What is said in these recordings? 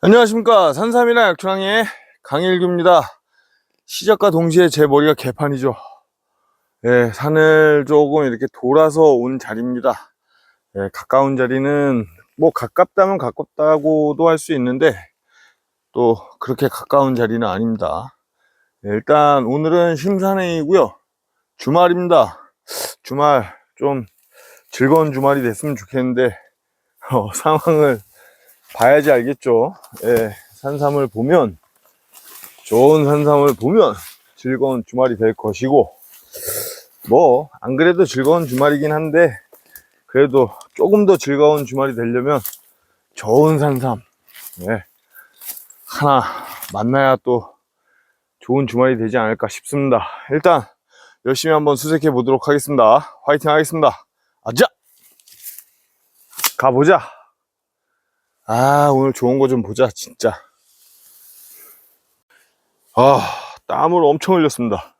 안녕하십니까. 산삼이나 약초랑의 강일규입니다. 시작과 동시에 제 머리가 개판이죠. 예, 산을 조금 이렇게 돌아서 온 자리입니다. 예, 가까운 자리는 뭐 가깝다면 가깝다고도 할 수 있는데 또 그렇게 가까운 자리는 아닙니다. 예, 일단 오늘은 심산행이고요. 주말입니다. 주말 좀 즐거운 주말이 됐으면 좋겠는데 어, 상황을 봐야지 알겠죠. 예, 산삼을 보면, 좋은 산삼을 보면 즐거운 주말이 될 것이고, 뭐, 안 그래도 즐거운 주말이긴 한데, 그래도 조금 더 즐거운 주말이 되려면 좋은 산삼, 예, 하나 만나야 또 좋은 주말이 되지 않을까 싶습니다. 일단, 열심히 한번 수색해 보도록 하겠습니다. 화이팅 하겠습니다. 아자! 가보자! 아, 오늘 좋은 거 좀 보자, 진짜. 아, 땀을 엄청 흘렸습니다.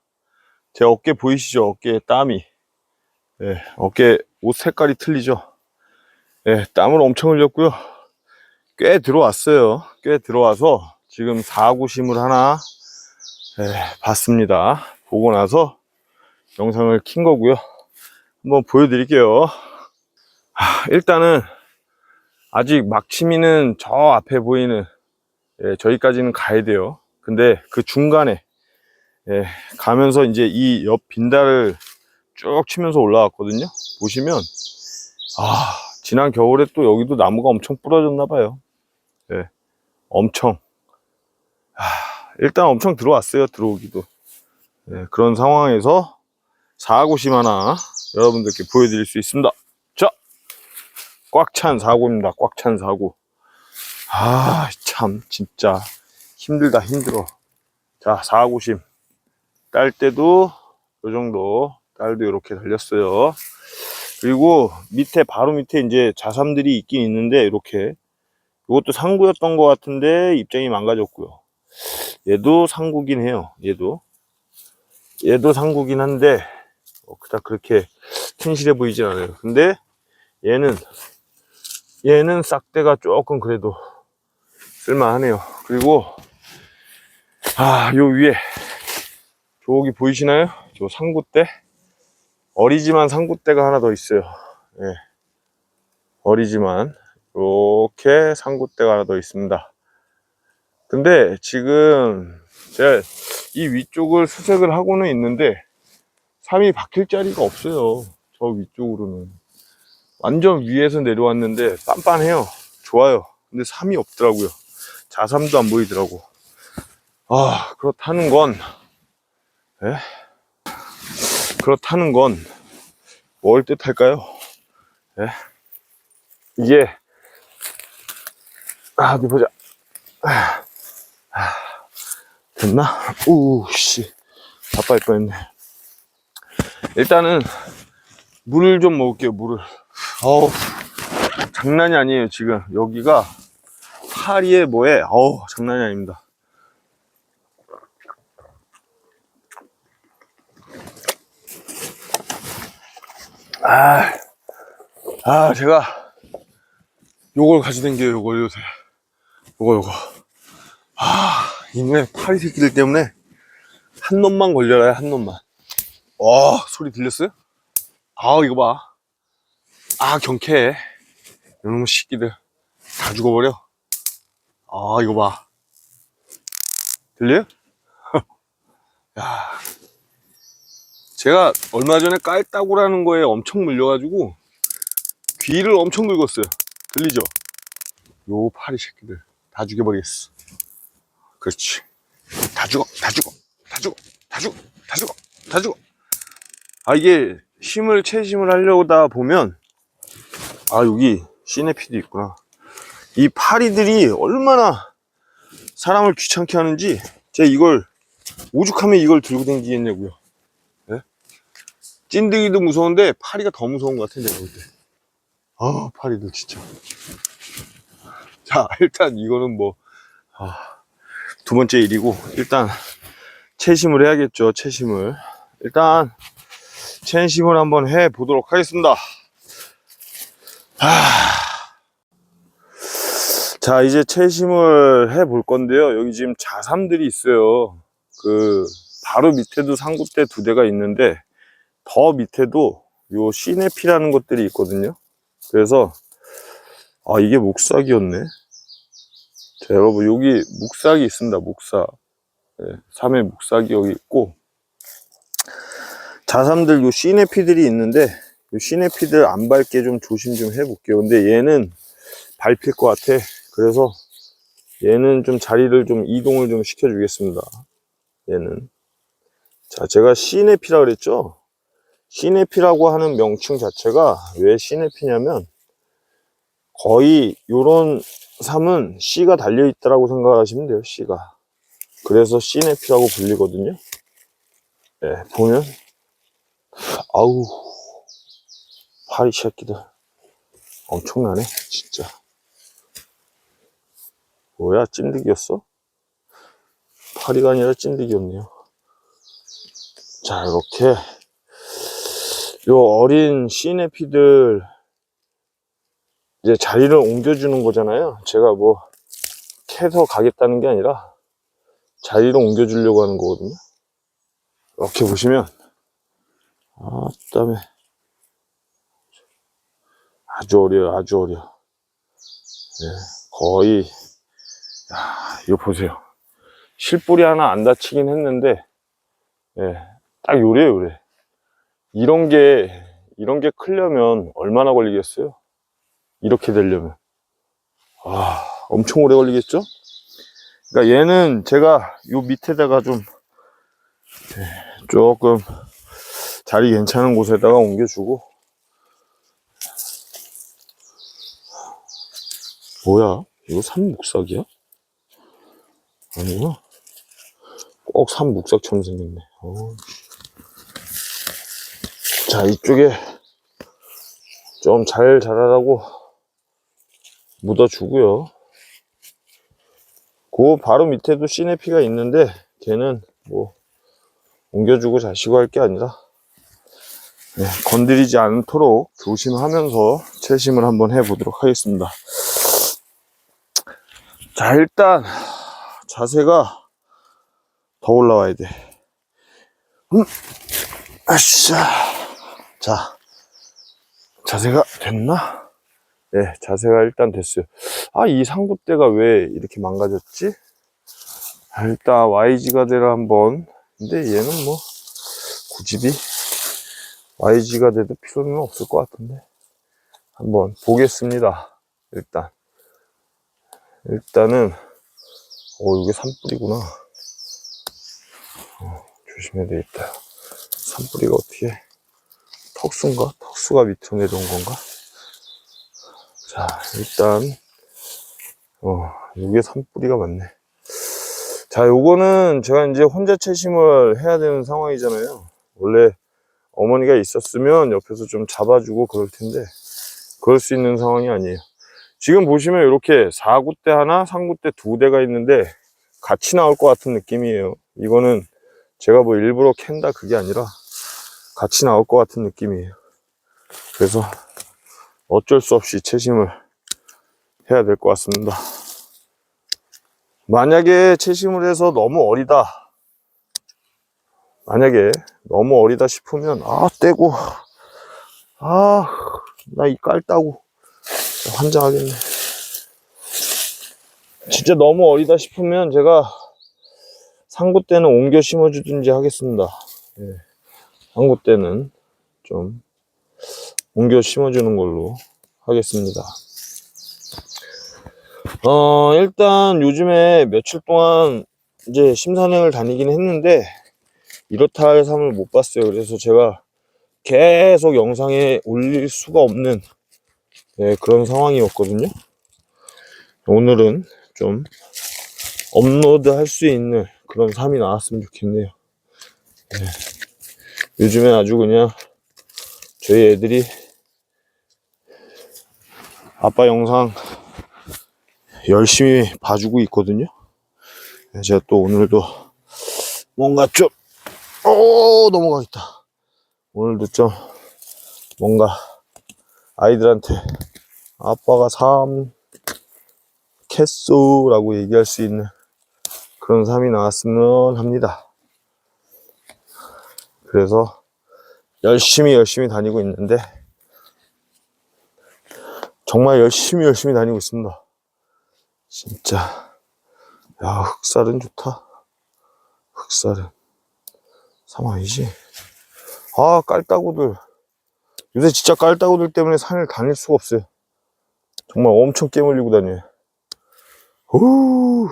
제 어깨 보이시죠? 어깨에 땀이. 예, 어깨 옷 색깔이 틀리죠? 예, 땀을 엄청 흘렸고요. 꽤 들어왔어요. 꽤 들어와서 지금 사구심을 하나 예, 봤습니다. 보고 나서 영상을 킨 거고요. 한번 보여드릴게요. 아, 일단은 아직 막치미는 저 앞에 보이는 예, 저기까지는 가야 돼요. 근데 그 중간에 예, 가면서 이제 이 옆 빈달을 쭉 치면서 올라왔거든요. 보시면 아 지난 겨울에 또 여기도 나무가 엄청 부러졌나 봐요. 예, 엄청 아, 일단 엄청 들어왔어요. 들어오기도 예, 그런 상황에서 사고심 하나 여러분들께 보여드릴 수 있습니다. 자. 꽉찬 사고입니다. 꽉 찬 사고. 아, 참, 진짜 힘들다, 힘들어. 자, 사고심. 딸 때도 요 정도, 딸도 이렇게 달렸어요. 그리고 밑에, 바로 밑에 이제 자삼들이 있긴 있는데, 이렇게. 이것도 상구였던 것 같은데, 입장이 망가졌고요. 얘도 상구긴 해요. 얘도. 얘도 상구긴 한데, 어, 그닥 그렇게 튼실해 보이진 않아요. 근데, 얘는 얘는 싹대가 조금 그래도 쓸만하네요. 그리고 아, 요 위에 저기 보이시나요? 저 상구대 어리지만 상구대가 하나 더 있어요. 예. 어리지만 이렇게 상구대가 하나 더 있습니다. 근데 지금 제가 이 위쪽을 수색을 하고는 있는데 삼이 박힐 자리가 없어요. 저 위쪽으로는. 완전 위에서 내려왔는데 빤빤해요. 좋아요. 근데 삼이 없더라고요. 자삼도 안 보이더라고. 아, 그렇다는 건, 예? 그렇다는 건, 뭘 뜻할까요? 예? 이게, 아, 어디 보자. 아, 아, 됐나? 우, 씨. 아빠일 뻔했네. 일단은, 물을 좀 먹을게요, 물을. 어우, 장난이 아니에요, 지금. 여기가 파리에 뭐에, 어우, 장난이 아닙니다. 아, 아, 제가 요걸 가져댕겨요, 요걸 요새. 요거, 요거. 아, 이놈의 파리 새끼들 때문에 한 놈만 걸려라요, 한 놈만. 와, 소리 들렸어요? 아, 이거 봐. 아, 경쾌해. 이놈의 새끼들. 다 죽어버려. 아, 이거 봐. 들려요? 야. 제가 얼마 전에 깔따구라는 거에 엄청 물려가지고 귀를 엄청 긁었어요. 들리죠? 요 파리 새끼들. 다 죽여버리겠어. 그렇지. 다 죽어, 다 죽어, 다 죽어, 다 죽어, 다 죽어, 다 죽어. 아, 이게 힘을, 채심을 하려다 보면 아 여기 시네피도 있구나. 이 파리들이 얼마나 사람을 귀찮게 하는지 제가 이걸 오죽하면 이걸 들고 다니겠냐고요. 예? 찐득이도 무서운데 파리가 더 무서운 것 같은데 볼 때. 아 파리들 진짜. 자 일단 이거는 뭐 아, 두 번째 일이고 일단 채심을 해야겠죠 채심을. 일단 채심을 한번 해 보도록 하겠습니다 자, 이제 채심을 해 볼 건데요. 여기 지금 자삼들이 있어요. 그, 바로 밑에도 상구대 두 대가 있는데, 더 밑에도 요 시네피라는 것들이 있거든요. 그래서, 아, 이게 묵삭이었네. 자, 여러분, 여기 묵삭이 있습니다. 묵삭. 네, 3회 묵삭이 여기 있고, 자삼들 요 시네피들이 있는데, 요 시네피들 안 밟게 좀 조심 좀 해볼게요. 근데 얘는 밟힐 것 같아. 그래서 얘는 좀 자리를 좀 이동을 좀 시켜주겠습니다. 얘는. 자, 제가 시네피라 그랬죠? 시네피라고 하는 명칭 자체가 왜 시네피냐면 거의 요런 삶은 C가 달려있다라고 생각하시면 돼요, C가. 그래서 시네피라고 불리거든요. 예, 보면, 아우, 파리 새끼들. 엄청나네, 진짜. 뭐야, 찐득이었어? 파리가 아니라 찐득이었네요. 자, 이렇게, 요 어린 시네피들, 이제 자리를 옮겨주는 거잖아요. 제가 뭐, 캐서 가겠다는 게 아니라, 자리를 옮겨주려고 하는 거거든요. 이렇게 보시면, 아, 그 다음에, 아주 어려요, 아주 어려. 예, 거의, 야, 이거 보세요. 실뿌리 하나 안 다치긴 했는데, 예, 딱 요래, 요래. 이런 게, 이런 게 크려면 얼마나 걸리겠어요? 이렇게 되려면. 아, 엄청 오래 걸리겠죠? 그러니까 얘는 제가 요 밑에다가 좀, 예, 조금 자리 괜찮은 곳에다가 옮겨주고, 뭐야? 이거 산묵삭이야? 아니구나. 꼭 산묵삭처럼 생겼네. 어. 자, 이쪽에 좀 잘 자라라고 묻어주고요. 그 바로 밑에도 시네피가 있는데 걔는 뭐 옮겨주고 자시고 할 게 아니라 네, 건드리지 않도록 조심하면서 채심을 한번 해보도록 하겠습니다. 자, 일단 자세가 더 올라와야 돼. 음, 아싸. 자, 자세가 됐나? 네, 자세가 일단 됐어요. 아, 이 상구대가 왜 이렇게 망가졌지? 아, 일단 YG가 되라 한번. 근데 얘는 뭐 고집이 YG가 돼도 필요는 없을 것 같은데. 한번 보겠습니다. 일단. 일단은, 어, 이게 산불이구나. 어, 조심해야 되겠다. 산불이가 어떻게, 턱수인가? 턱수가 밑으로 내려온 건가? 자, 일단, 어, 이게 산불이가 맞네. 자, 요거는 제가 이제 혼자 채심을 해야 되는 상황이잖아요. 원래 어머니가 있었으면 옆에서 좀 잡아주고 그럴 텐데, 그럴 수 있는 상황이 아니에요. 지금 보시면 이렇게 4구 대 하나, 3구 대 두 대가 있는데 같이 나올 것 같은 느낌이에요. 이거는 제가 뭐 일부러 캔다 그게 아니라 같이 나올 것 같은 느낌이에요. 그래서 어쩔 수 없이 채심을 해야 될 것 같습니다. 만약에 채심을 해서 너무 어리다. 만약에 너무 어리다 싶으면 아 떼고 아 나 이 깔따고 환장하겠네. 진짜 너무 어리다 싶으면 제가 상구 때는 옮겨 심어주든지 하겠습니다. 예. 상구 때는 좀 옮겨 심어주는 걸로 하겠습니다. 어, 일단 요즘에 며칠 동안 이제 심산행을 다니긴 했는데 이렇다 할 삶을 못 봤어요. 그래서 제가 계속 영상에 올릴 수가 없는 네, 그런 상황이었거든요. 오늘은 좀 업로드 할 수 있는 그런 삶이 나왔으면 좋겠네요. 네. 요즘에 아주 그냥 저희 애들이 아빠 영상 열심히 봐주고 있거든요. 네, 제가 또 오늘도 뭔가 좀, 오, 넘어가겠다. 오늘도 좀 뭔가 아이들한테 아빠가 삶 좋겠소라고 얘기할 수 있는 그런 삶이 나왔으면 합니다. 그래서 열심히 열심히 다니고 있는데 정말 열심히 열심히 다니고 있습니다. 진짜 야 흑살은 좋다. 흑살은 사망이지. 아 깔따구들 요새 진짜 깔따구들 때문에 산을 다닐 수가 없어요. 정말 엄청 깨물리고 다녀요. 오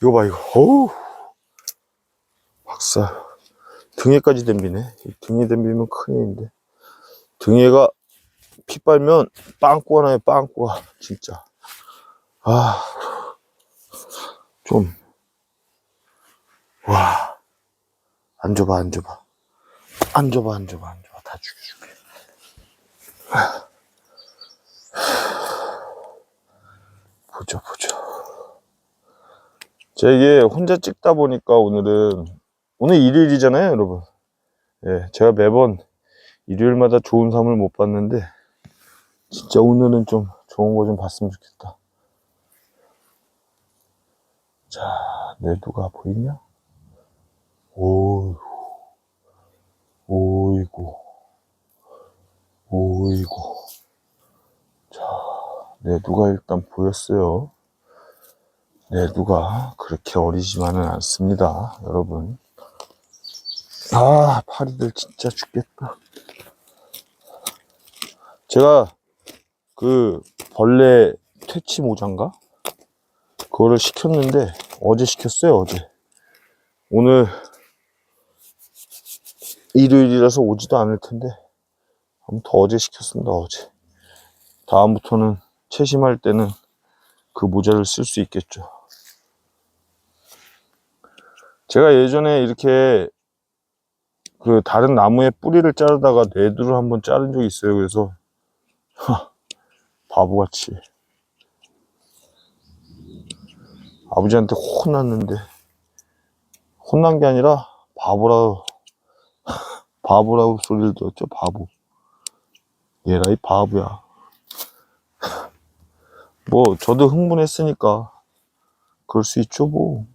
이거 봐 이거. 어우. 박살 등에까지 댐비네. 이 등에 댐비면 큰일인데. 등에가 피 빨면 빵꾸가 나요 빵꾸가 진짜. 아 좀. 와. 앉아봐 앉아봐. 앉아봐 앉아봐 앉아봐. 다 죽여줄게 보자 보자 제가 이게 혼자 찍다 보니까 오늘은 오늘 일요일이잖아요 여러분. 예 제가 매번 일요일마다 좋은 삶을 못 봤는데 진짜 오늘은 좀 좋은 거 좀 봤으면 좋겠다. 자 내두가 보이냐? 오이고 오이고 자 내두가 일단 보였어요 내두가 그렇게 어리지만은 않습니다, 여러분. 아, 파리들 진짜 죽겠다. 제가 그 벌레 퇴치 모자인가? 그거를 시켰는데 어제 시켰어요, 어제. 오늘 일요일이라서 오지도 않을 텐데 아무튼 어제 시켰습니다, 어제. 다음부터는 채심할 때는 그 모자를 쓸 수 있겠죠. 제가 예전에 이렇게 그 다른 나무의 뿌리를 자르다가 뇌두를 한번 자른 적이 있어요. 그래서 하, 바보같이 아버지한테 혼났는데 혼난 게 아니라 바보라고 바보라고 소리를 들었죠. 바보. 얘라 이 바보야. 뭐 저도 흥분했으니까 그럴 수 있죠 뭐.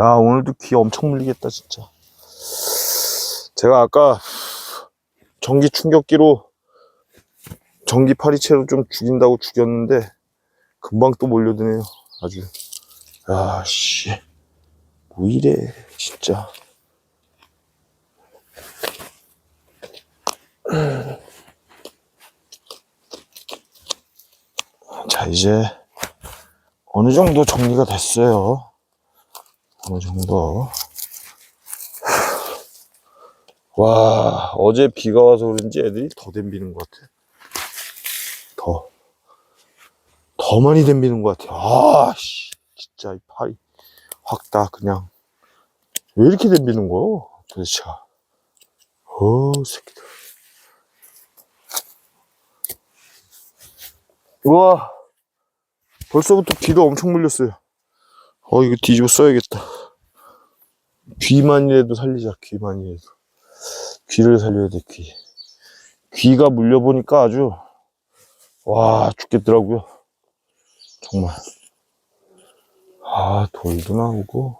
야, 오늘도 귀 엄청 물리겠다, 진짜. 제가 아까 전기 충격기로 전기 파리채로 좀 죽인다고 죽였는데 금방 또 몰려드네요. 아주. 야, 씨. 뭐 이래, 진짜. 자, 이제 어느 정도 정리가 됐어요. 어느 정도. 와, 어제 비가 와서 그런지 애들이 더 댐비는 것 같아. 더. 더 많이 댐비는 것 같아. 아, 씨. 진짜 이 팔이 확 다 그냥. 왜 이렇게 댐비는 거야? 도대체. 어, 새끼들. 우와. 벌써부터 귀가 엄청 물렸어요. 어, 이거 뒤집어 써야겠다. 귀만이라도 살리자, 귀만이라도. 귀를 살려야 돼, 귀. 귀가 물려보니까 아주, 와, 죽겠더라고요. 정말. 아, 돌도 나오고.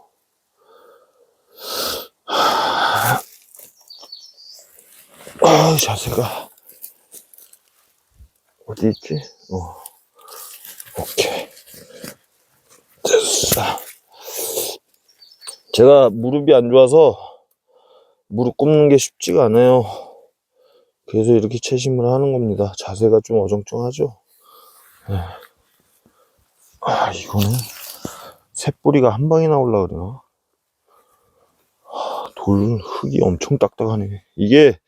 아, 자세가. 어디 있지? 어. 오케이. 됐어. 제가 무릎이 안 좋아서 무릎 꿇는 게 쉽지가 않아요. 그래서 이렇게 채심을 하는 겁니다. 자세가 좀 어정쩡하죠? 네. 아, 이거는 새뿌리가 한 방에 나올라 그래나? 아, 돌 흙이 엄청 딱딱하네. 이게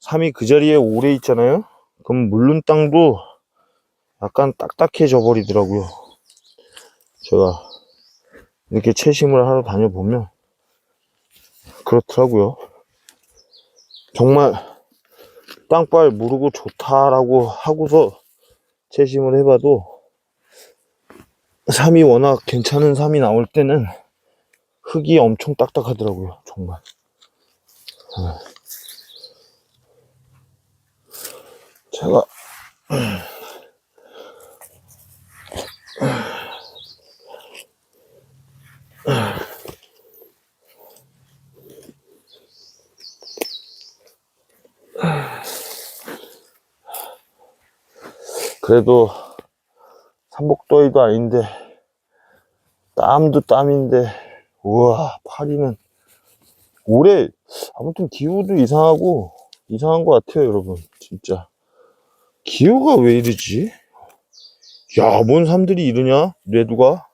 삶이 그 자리에 오래 있잖아요? 그럼 물른 땅도 약간 딱딱해져 버리더라고요. 제가 이렇게 채심을 하러 다녀보면 그렇더라고요. 정말 땅발 무르고 좋다라고 하고서 채심을 해봐도 삶이 워낙 괜찮은 삶이 나올 때는 흙이 엄청 딱딱하더라고요. 정말. 네. 제가 그래도 삼복더위도 아닌데 땀도 땀인데 우와 파리는 올해 아무튼 기후도 이상하고 이상한 것 같아요 여러분. 진짜. 기후가 왜 이러지? 야뭔 삶들이 이러냐? 뇌두가?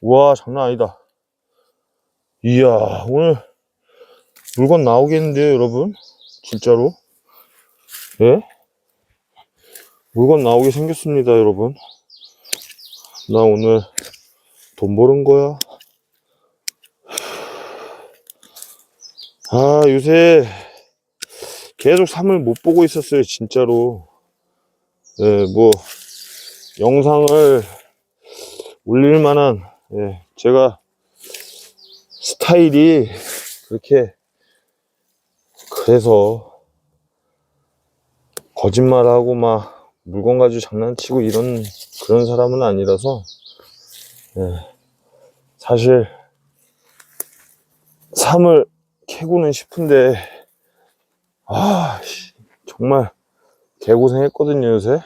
우와 장난 아니다. 이야 오늘 물건 나오겠는데요 여러분? 진짜로? 예? 물건 나오게 생겼습니다 여러분. 나 오늘 돈 버는 거야. 아 요새 계속 삶을 못 보고 있었어요 진짜로. 예, 뭐 영상을 올릴 만한 예, 제가 스타일이 그렇게 그래서 거짓말하고 막 물건 가지고 장난치고 이런 그런 사람은 아니라서 예, 사실 삶을 캐고는 싶은데 아 씨, 정말 개고생했거든요 요새.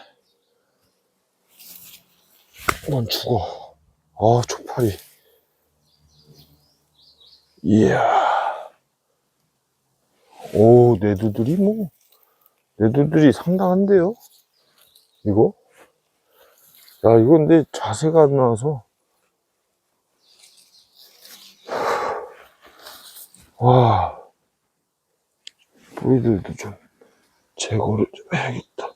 난 죽어. 아 초파리 이야. 오 내두들이 뭐 내두들이 상당한데요 이거 야 이거 근데 자세가 안 나와서 와 뿌리들도 좀 제거를 좀 해야겠다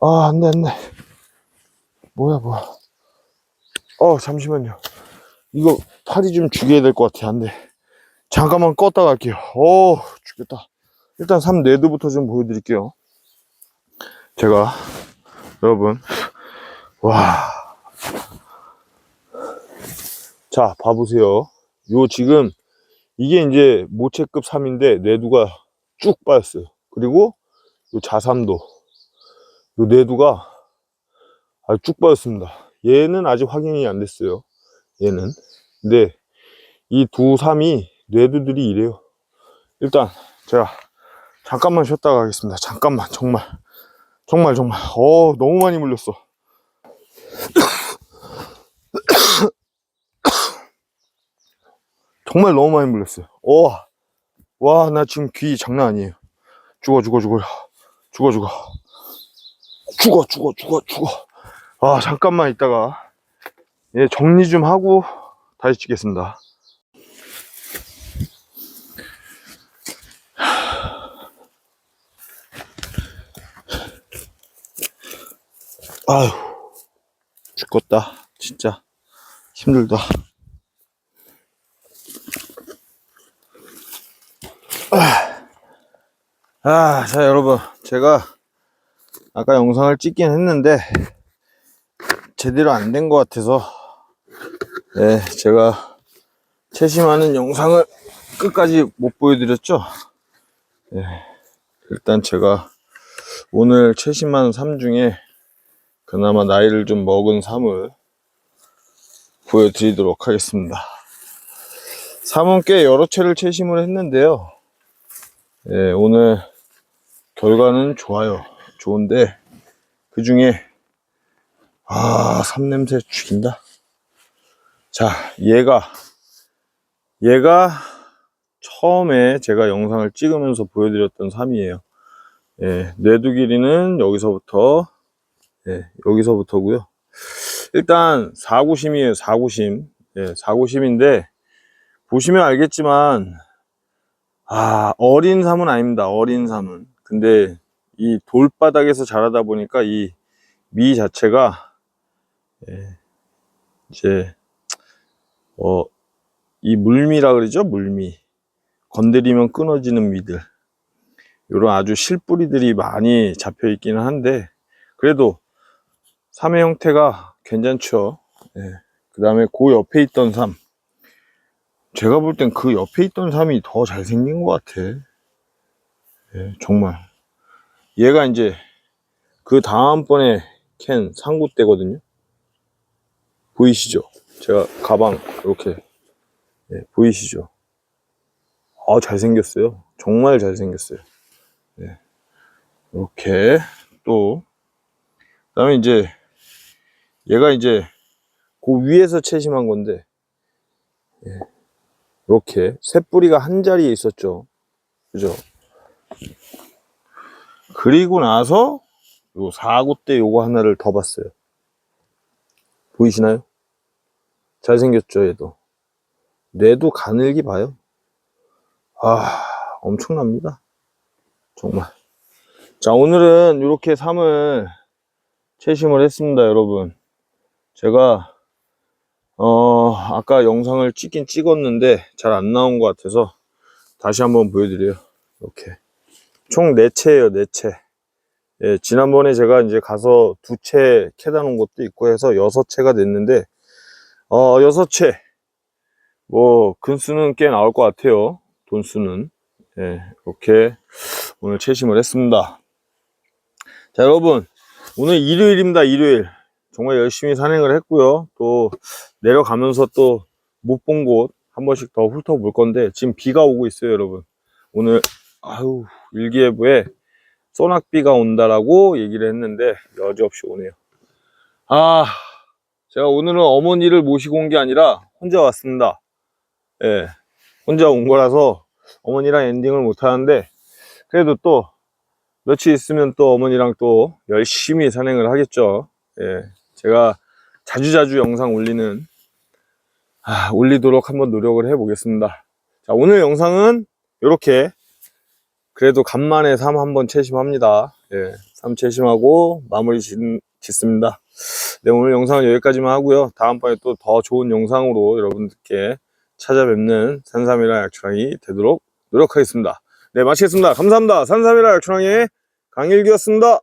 아, 안 돼, 안 돼. 뭐야, 뭐야. 어, 잠시만요. 이거 팔이 좀 죽여야 될 것 같아. 안 돼. 잠깐만 껐다 갈게요. 오, 죽겠다. 일단 3네드부터 좀 보여드릴게요. 제가, 여러분, 와. 자, 봐보세요. 요 지금, 이게 이제 모체급 3인데, 뇌두가 쭉 빠졌어요. 그리고 요 자삼도, 요 뇌두가 아주 쭉 빠졌습니다. 얘는 아직 확인이 안 됐어요. 얘는. 근데 이 두 삼이 뇌두들이 이래요. 일단 제가 잠깐만 쉬었다 가겠습니다. 잠깐만 정말 정말 정말 어 너무 많이 물렸어. 정말 너무 많이 물렸어요. 와, 와, 나 지금 귀 장난 아니에요. 죽어, 죽어, 죽어, 죽어, 죽어. 죽어 죽어 죽어 죽어 아 잠깐만 있다가 예 정리 좀 하고 다시 찍겠습니다 아휴 죽겠다 진짜. 힘들다. 아, 자 여러분. 제가 아까 영상을 찍긴 했는데 제대로 안 된 것 같아서 네, 제가 채심하는 영상을 끝까지 못 보여드렸죠. 네, 일단 제가 오늘 채심한 삶 중에 그나마 나이를 좀 먹은 삶을 보여드리도록 하겠습니다. 삶은 꽤 여러 채를 채심을 했는데요. 네, 오늘 결과는 좋아요. 좋은데 그 중에 아 삼 냄새 죽인다. 자 얘가 얘가 처음에 제가 영상을 찍으면서 보여드렸던 삼이에요. 예, 뇌두 길이는 여기서부터 예, 여기서부터고요. 일단 사구심이에요 사구심. 예, 사구심인데 보시면 알겠지만 아 어린 삼은 아닙니다 어린 삼은 근데 이 돌바닥에서 자라다 보니까 이 미 자체가 예, 이제 어 이 물미라 그러죠? 물미. 건드리면 끊어지는 미들. 이런 아주 실뿌리들이 많이 잡혀 있기는 한데 그래도 삼의 형태가 괜찮죠 예, 그 다음에 그 옆에 있던 삼 제가 볼 땐 그 옆에 있던 삼이 더 잘생긴 것 같아 예, 정말 얘가 이제 그 다음번에 캔 상구 때거든요. 보이시죠? 제가 가방 이렇게 예, 보이시죠? 아, 잘생겼어요. 정말 잘생겼어요. 네. 이렇게 또, 그 다음에 이제, 얘가 이제, 그 위에서 채심한 건데, 예. 이렇게, 새 뿌리가 한 자리에 있었죠. 그죠? 그리고 나서, 요 사고대 요거 하나를 더 봤어요. 보이시나요? 잘생겼죠, 얘도. 뇌도 가늘기 봐요. 아, 엄청납니다. 정말. 자, 오늘은 이렇게 삶을 채심을 했습니다, 여러분. 제가, 어, 아까 영상을 찍긴 찍었는데 잘 안 나온 것 같아서 다시 한번 보여드려요. 이렇게. 총 4채예요, 4채. 예, 지난번에 제가 이제 가서 두 채 캐다 놓은 것도 있고 해서 여섯 채가 됐는데, 어, 여섯 채. 뭐, 근수는 꽤 나올 것 같아요. 돈수는. 예, 이렇게 오늘 채심을 했습니다. 자, 여러분. 오늘 일요일입니다, 일요일. 정말 열심히 산행을 했고요. 또 내려가면서 또 못 본 곳 한 번씩 더 훑어볼 건데, 지금 비가 오고 있어요, 여러분. 오늘, 아유, 일기예보에 소낙비가 온다라고 얘기를 했는데, 여지없이 오네요. 아, 제가 오늘은 어머니를 모시고 온 게 아니라 혼자 왔습니다. 예, 혼자 온 거라서 어머니랑 엔딩을 못 하는데 그래도 또 며칠 있으면 또 어머니랑 또 열심히 산행을 하겠죠. 예, 제가 자주자주 영상 올리는 아, 올리도록 한번 노력을 해보겠습니다. 자, 오늘 영상은 이렇게 그래도 간만에 삶 한번 채심합니다. 예, 삶 채심하고 마무리 짓, 짓습니다. 네, 오늘 영상은 여기까지만 하고요. 다음번에 또 더 좋은 영상으로 여러분들께 찾아뵙는 산삼이라 약초랑이 되도록 노력하겠습니다. 네, 마치겠습니다. 감사합니다. 산삼이라 약초랑이 강일기였습니다.